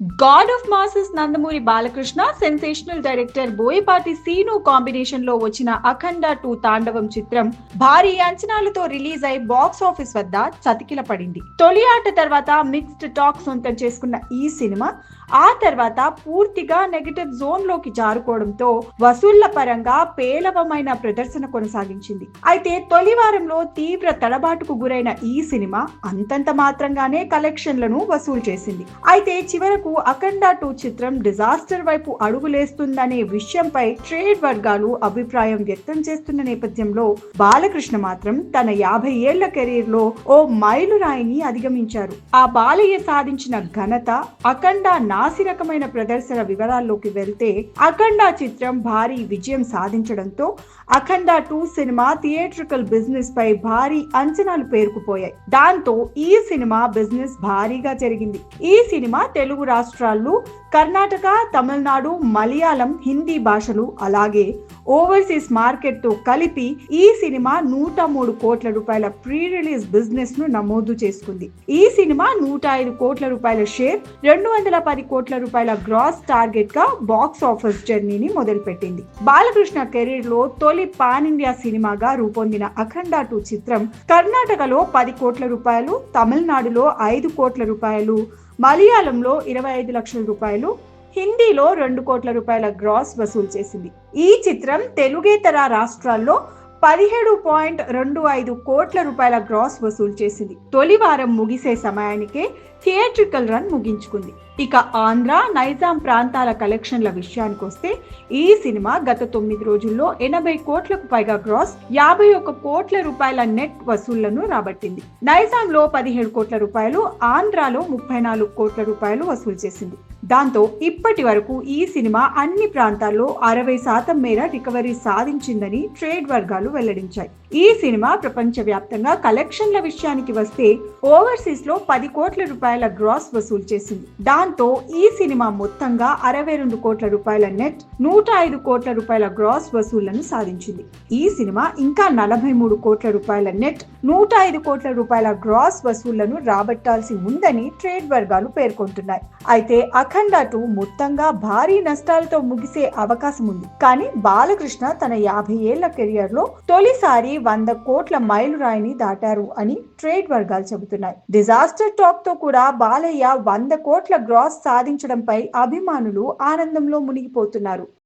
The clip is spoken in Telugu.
God of masses Nandamuri Balakrishna sensational director Boyapati Seenu కాంబినేషన్లో వచ్చిన అఖండ టూ తాండవం చిత్రం భారీ అంచనాలతో రిలీజ్ అయి బాక్స్ ఆఫీస్ వద్ద చతికిల పడింది తొలి ఆట తర్వాత మిక్స్డ్ టాక్ సొంతం చేసుకున్న ఈ సినిమా ఆ తర్వాత పూర్తిగా నెగటివ్ జోన్లోకి జారుకోవడంతో వసూళ్ళ పరంగా పేలవమైన ప్రదర్శన కొనసాగించింది. అయితే తొలి వారంలో తీవ్ర తడబాటుకు గురైన ఈ సినిమా అంతంత మాత్రంగానే కలెక్షన్లను వసూలు చేసింది. అయితే చివరకు అఖండ టూ చిత్రం డిజాస్టర్ వైపు అడుగులేస్తుందనే విషయంపై ట్రేడ్ వర్గాలు అభిప్రాయం వ్యక్తం చేస్తున్న నేపథ్యంలో బాలకృష్ణ మాత్రం తన యాభై ఏళ్ళ కెరీర్లో ఓ మైలురాయిని అధిగమించారు. ఆ బాలయ్య సాధించిన ఘనత అఖండ నాసిరకమైన ప్రదర్శన వివరాల్లోకి వెళ్తే అఖండ చిత్రం భారీ విజయం సాధించడంతో Akhanda two cinema theatrical business పై భారీ అంచనాలు పేరుకుపోయాయి. దాంతో ఈ సినిమా బిజినెస్ భారీగా జరిగింది. ఈ సినిమా తెలుగు రాష్ట్రాల్లో కర్ణాటక తమిళనాడు మలయాళం హిందీ భాషలు అలాగే ఓవర్సీస్ మార్కెట్తో కలిపి ఈ సినిమా నూట మూడు కోట్ల రూపాయల ప్రీ రిలీజ్ బిజినెస్ను నమోదు చేసుకుంది. ఈ సినిమా నూట ఐదు కోట్ల రూపాయల షేర్ రెండు వందల పది కోట్ల రూపాయల గ్రాస్ టార్గెట్గా బాక్స్ ఆఫీస్ జర్నీని మొదలుపెట్టింది. బాలకృష్ణ కెరీర్లో తొలి పాన్ ఇండియా సినిమాగా రూపొందిన అఖండ టూ చిత్రం కర్ణాటకలో పది కోట్ల రూపాయలు తమిళనాడులో ఐదు కోట్ల రూపాయలు మలయాళంలో ఇరవై ఐదు లక్షల రూపాయలు హిందీలో రెండు కోట్ల రూపాయల గ్రాస్ వసూలు చేసింది. ఈ చిత్రం తెలుగేతర రాష్ట్రాల్లో పదిహేడు పాయింట్ రెండు ఐదు కోట్ల రూపాయల గ్రాస్ వసూలు చేసింది. తొలి వారం ముగిసే సమయానికే థియేట్రికల్ రన్ ముగించుకుంది. ఇక ఆంధ్ర నైజాం ప్రాంతాల కలెక్షన్ల విషయానికి వస్తే ఈ సినిమా గత తొమ్మిది రోజుల్లో ఎనభై కోట్లకు పైగా గ్రాస్ యాభై ఒక్క కోట్ల రూపాయల నెట్ వసూళ్ళను రాబట్టింది. నైజాంలో పదిహేడు కోట్ల రూపాయలు ఆంధ్రాలో ముప్పై నాలుగు కోట్ల రూపాయలు వసూలు చేసింది. దాంతో ఇప్పటి వరకు ఈ సినిమా అన్ని ప్రాంతాల్లో అరవై శాతం మేర రికవరీ సాధించిందని ట్రేడ్ వర్గాలు వెల్లడించాయి. ఈ సినిమా ప్రపంచవ్యాప్తంగా కలెక్షన్ల విషయానికి వస్తే ఓవర్సీస్లో పది కోట్ల రూపాయల గ్రాస్ వసూలు చేసింది. దాంతో ఈ సినిమా మొత్తంగా అరవై రెండు కోట్ల రూపాయల నెట్ నూట ఐదు కోట్ల రూపాయల గ్రాస్ వసూళ్ళను సాధించింది. ఈ సినిమా ఇంకా నలభై మూడు కోట్ల రూపాయల నెట్ నూట ఐదు కోట్ల రూపాయల గ్రాస్ వసూళ్ళను రాబట్టాల్సి ఉందని ట్రేడ్ వర్గాలు పేర్కొంటున్నాయి. అయితే అఖ అఖండ టూ మొత్తంగా భారీ నష్టాలతో ముగిసే అవకాశం ఉంది కానీ బాలకృష్ణ తన యాభై ఏళ్ళ కెరియర్లో తొలిసారి వంద కోట్ల మైలురాయిని దాటారు అని ట్రేడ్ వర్గాలు చెబుతున్నాయి. డిజాస్టర్ టాక్తో కూడా బాలయ్య వంద కోట్ల గ్రాస్ సాధించడంపై అభిమానులు ఆనందంలో మునిగిపోతున్నారు.